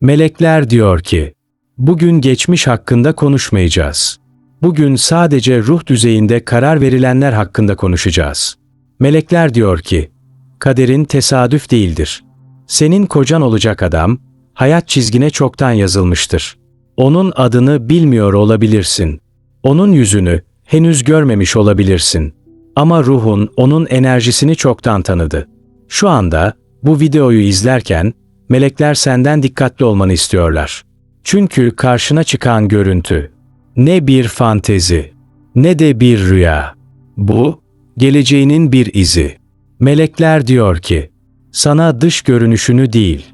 Melekler diyor ki, bugün geçmiş hakkında konuşmayacağız. Bugün sadece ruh düzeyinde karar verilenler hakkında konuşacağız. Melekler diyor ki, kaderin tesadüf değildir. Senin kocan olacak adam, hayat çizgine çoktan yazılmıştır. Onun adını bilmiyor olabilirsin. Onun yüzünü henüz görmemiş olabilirsin. Ama ruhun onun enerjisini çoktan tanıdı. Şu anda bu videoyu izlerken melekler senden dikkatli olmanı istiyorlar. Çünkü karşına çıkan görüntü ne bir fantezi ne de bir rüya. Bu geleceğinin bir izi. Melekler diyor ki sana dış görünüşünü değil,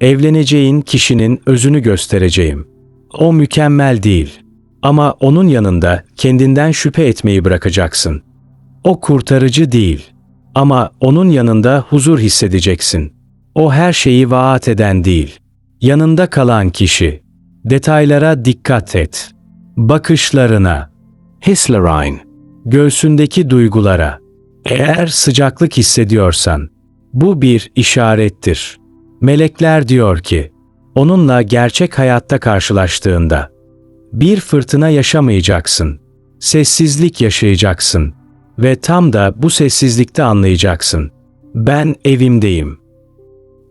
evleneceğin kişinin özünü göstereceğim. O mükemmel değil ama onun yanında kendinden şüphe etmeyi bırakacaksın. O kurtarıcı değil ama onun yanında huzur hissedeceksin. O her şeyi vaat eden değil. Yanında kalan kişi. Detaylara dikkat et. Bakışlarına. Hislerin. Göğsündeki duygulara. Eğer sıcaklık hissediyorsan, bu bir işarettir. Melekler diyor ki, onunla gerçek hayatta karşılaştığında, bir fırtına yaşamayacaksın. Sessizlik yaşayacaksın. Ve tam da bu sessizlikte anlayacaksın. Ben evimdeyim.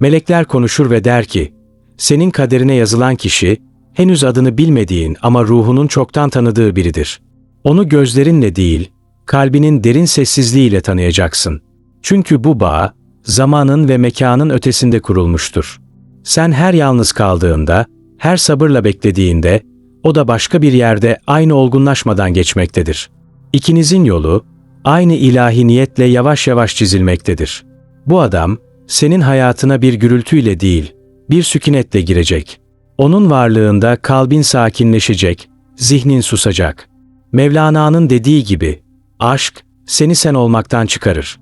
Melekler konuşur ve der ki, senin kaderine yazılan kişi, henüz adını bilmediğin ama ruhunun çoktan tanıdığı biridir. Onu gözlerinle değil, kalbinin derin sessizliğiyle tanıyacaksın. Çünkü bu bağ, zamanın ve mekanın ötesinde kurulmuştur. Sen her yalnız kaldığında, her sabırla beklediğinde, o da başka bir yerde aynı olgunlaşmadan geçmektedir. İkinizin yolu, aynı ilahi niyetle yavaş yavaş çizilmektedir. Bu adam, senin hayatına bir gürültüyle değil, bir sükunetle girecek. Onun varlığında kalbin sakinleşecek, zihnin susacak. Mevlana'nın dediği gibi, aşk seni sen olmaktan çıkarır.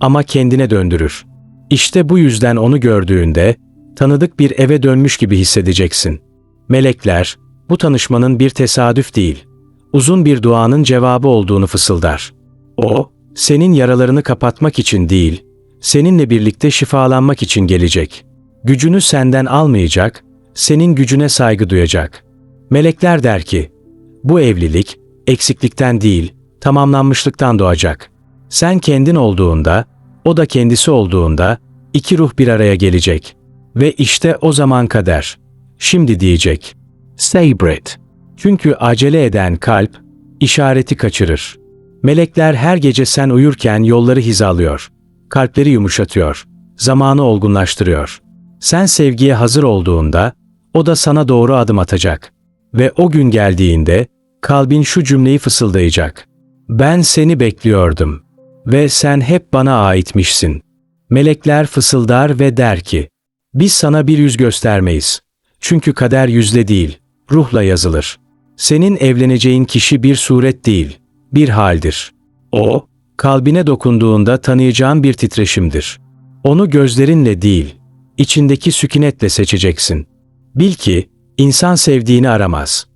Ama kendine döndürür. İşte bu yüzden onu gördüğünde, tanıdık bir eve dönmüş gibi hissedeceksin. Melekler, bu tanışmanın bir tesadüf değil, uzun bir duanın cevabı olduğunu fısıldar. O, senin yaralarını kapatmak için değil, seninle birlikte şifalanmak için gelecek. Gücünü senden almayacak, senin gücüne saygı duyacak. Melekler der ki, bu evlilik eksiklikten değil, tamamlanmışlıktan doğacak. Sen kendin olduğunda, o da kendisi olduğunda iki ruh bir araya gelecek. Ve işte o zaman kader. Şimdi diyecek. Sabret. Çünkü acele eden kalp işareti kaçırır. Melekler her gece sen uyurken yolları hizalıyor. Kalpleri yumuşatıyor. Zamanı olgunlaştırıyor. Sen sevgiye hazır olduğunda o da sana doğru adım atacak. Ve o gün geldiğinde kalbin şu cümleyi fısıldayacak. Ben seni bekliyordum ve sen hep bana aitmişsin. Melekler fısıldar ve der ki, biz sana bir yüz göstermeyiz. Çünkü kader yüzle değil, ruhla yazılır. Senin evleneceğin kişi bir suret değil, bir haldir. O, kalbine dokunduğunda tanıyacağın bir titreşimdir. Onu gözlerinle değil, içindeki sükunetle seçeceksin. Bil ki, insan sevdiğini aramaz.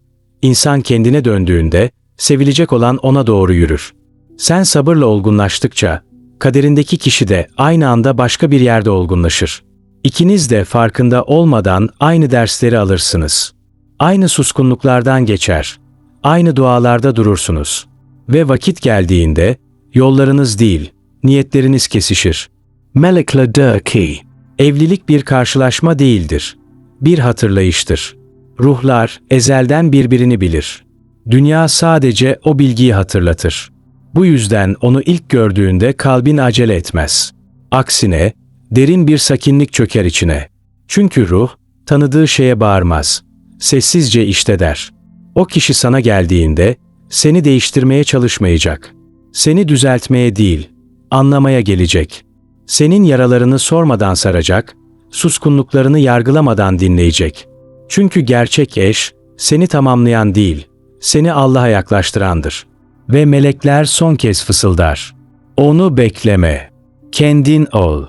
İnsan kendine döndüğünde, sevilecek olan ona doğru yürür. Sen sabırla olgunlaştıkça, kaderindeki kişi de aynı anda başka bir yerde olgunlaşır. İkiniz de farkında olmadan aynı dersleri alırsınız. Aynı suskunluklardan geçer. Aynı dualarda durursunuz. Ve vakit geldiğinde, yollarınız değil, niyetleriniz kesişir. Melekle der ki, evlilik bir karşılaşma değildir. Bir hatırlayıştır. Ruhlar ezelden birbirini bilir. Dünya sadece o bilgiyi hatırlatır. Bu yüzden onu ilk gördüğünde kalbin acele etmez. Aksine, derin bir sakinlik çöker içine. Çünkü ruh, tanıdığı şeye bağırmaz. Sessizce işte der. O kişi sana geldiğinde, seni değiştirmeye çalışmayacak. Seni düzeltmeye değil, anlamaya gelecek. Senin yaralarını sormadan saracak, suskunluklarını yargılamadan dinleyecek. Çünkü gerçek eş, seni tamamlayan değil, seni Allah'a yaklaştırandır. Ve melekler son kez fısıldar. Onu bekleme. Kendin ol.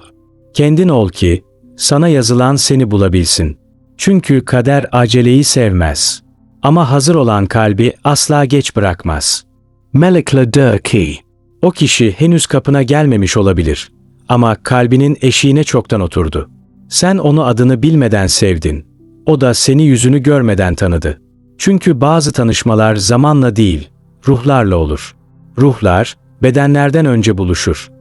Kendin ol ki, sana yazılan seni bulabilsin. Çünkü kader aceleyi sevmez. Ama hazır olan kalbi asla geç bırakmaz. Melekle der ki, o kişi henüz kapına gelmemiş olabilir. Ama kalbinin eşiğine çoktan oturdu. Sen onu adını bilmeden sevdin. O da seni yüzünü görmeden tanıdı. Çünkü bazı tanışmalar zamanla değil, ruhlarla olur. Ruhlar, bedenlerden önce buluşur.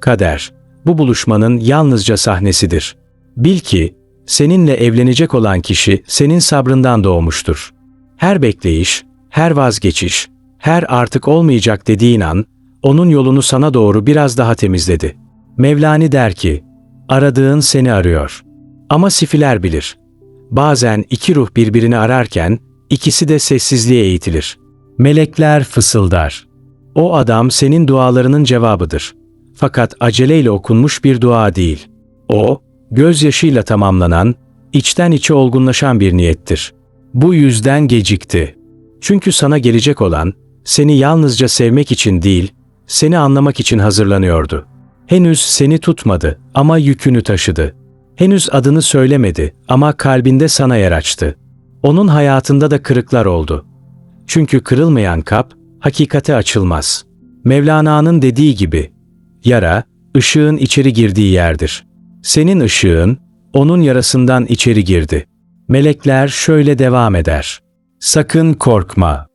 Kader, bu buluşmanın yalnızca sahnesidir. Bil ki, seninle evlenecek olan kişi senin sabrından doğmuştur. Her bekleyiş, her vazgeçiş, her artık olmayacak dediğin an, onun yolunu sana doğru biraz daha temizledi. Mevlani der ki, aradığın seni arıyor. Ama sifiler bilir. Bazen iki ruh birbirini ararken, ikisi de sessizliğe eğitilir. Melekler fısıldar. O adam senin dualarının cevabıdır. Fakat aceleyle okunmuş bir dua değil. O, gözyaşıyla tamamlanan, içten içe olgunlaşan bir niyettir. Bu yüzden gecikti. Çünkü sana gelecek olan, seni yalnızca sevmek için değil, seni anlamak için hazırlanıyordu. Henüz seni tutmadı ama yükünü taşıdı. Henüz adını söylemedi ama kalbinde sana yer açtı. Onun hayatında da kırıklar oldu. Çünkü kırılmayan kap, hakikate açılmaz. Mevlana'nın dediği gibi, yara, ışığın içeri girdiği yerdir. Senin ışığın, onun yarasından içeri girdi. Melekler şöyle devam eder. Sakın korkma.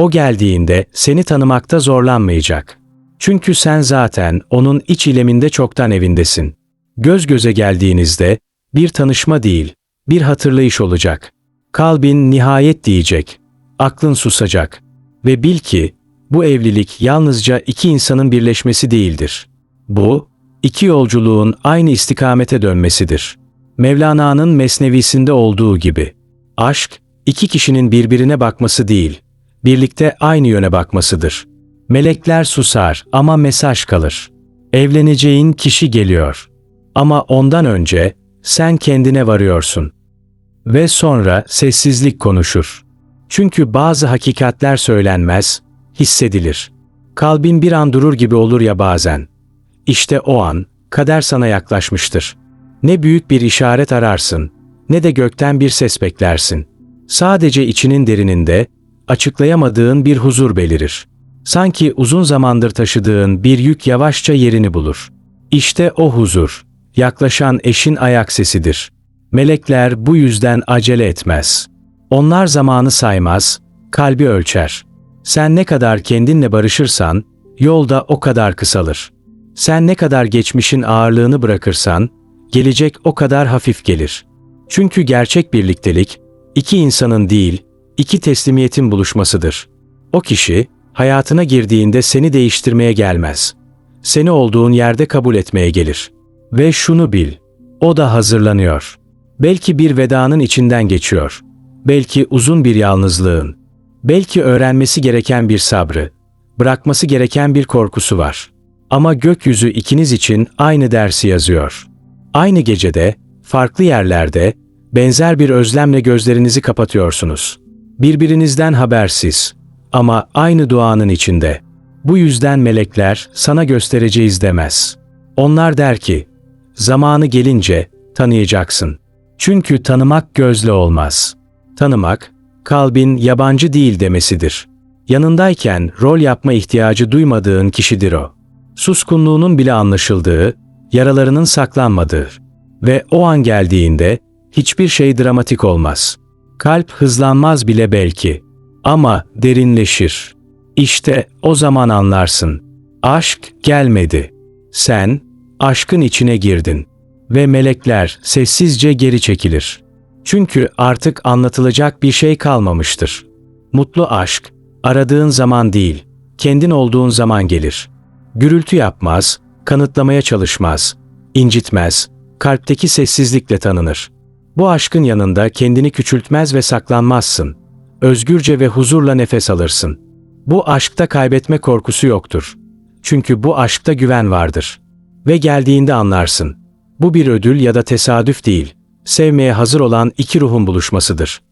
O geldiğinde seni tanımakta zorlanmayacak. Çünkü sen zaten onun iç ileminde çoktan evindesin. Göz göze geldiğinizde bir tanışma değil, bir hatırlayış olacak. Kalbin nihayet diyecek. Aklın susacak. Ve bil ki bu evlilik yalnızca iki insanın birleşmesi değildir. Bu, iki yolculuğun aynı istikamete dönmesidir. Mevlana'nın mesnevisinde olduğu gibi. Aşk, iki kişinin birbirine bakması değil, birlikte aynı yöne bakmasıdır. Melekler susar ama mesaj kalır. Evleneceğin kişi geliyor. Ama ondan önce sen kendine varıyorsun. Ve sonra sessizlik konuşur. Çünkü bazı hakikatler söylenmez, hissedilir. Kalbin bir an durur gibi olur ya bazen. İşte o an kader sana yaklaşmıştır. Ne büyük bir işaret ararsın, ne de gökten bir ses beklersin. Sadece içinin derininde açıklayamadığın bir huzur belirir. Sanki uzun zamandır taşıdığın bir yük yavaşça yerini bulur. İşte o huzur, yaklaşan eşin ayak sesidir. Melekler bu yüzden acele etmez. Onlar zamanı saymaz, kalbi ölçer. Sen ne kadar kendinle barışırsan, yolda o kadar kısalır. Sen ne kadar geçmişin ağırlığını bırakırsan, gelecek o kadar hafif gelir. Çünkü gerçek birliktelik, iki insanın değil, iki teslimiyetin buluşmasıdır. O kişi, hayatına girdiğinde seni değiştirmeye gelmez. Seni olduğun yerde kabul etmeye gelir. Ve şunu bil, o da hazırlanıyor. Belki bir vedanın içinden geçiyor. Belki uzun bir yalnızlığın. Belki öğrenmesi gereken bir sabrı. Bırakması gereken bir korkusu var. Ama gökyüzü ikiniz için aynı dersi yazıyor. Aynı gecede, farklı yerlerde, benzer bir özlemle gözlerinizi kapatıyorsunuz. Birbirinizden habersiz ama aynı duanın içinde. Bu yüzden melekler sana göstereceğiz demez. Onlar der ki, zamanı gelince tanıyacaksın. Çünkü tanımak gözle olmaz. Tanımak, kalbin yabancı değil demesidir. Yanındayken rol yapma ihtiyacı duymadığın kişidir o. Suskunluğunun bile anlaşıldığı, yaralarının saklanmadığı ve o an geldiğinde hiçbir şey dramatik olmaz. Kalp hızlanmaz bile belki ama derinleşir. İşte o zaman anlarsın. Aşk gelmedi. Sen aşkın içine girdin ve melekler sessizce geri çekilir. Çünkü artık anlatılacak bir şey kalmamıştır. Mutlu aşk aradığın zaman değil, kendin olduğun zaman gelir. Gürültü yapmaz, kanıtlamaya çalışmaz, incitmez, kalpteki sessizlikle tanınır. Bu aşkın yanında kendini küçültmez ve saklanmazsın. Özgürce ve huzurla nefes alırsın. Bu aşkta kaybetme korkusu yoktur. Çünkü bu aşkta güven vardır. Ve geldiğinde anlarsın. Bu bir ödül ya da tesadüf değil. Sevmeye hazır olan iki ruhun buluşmasıdır.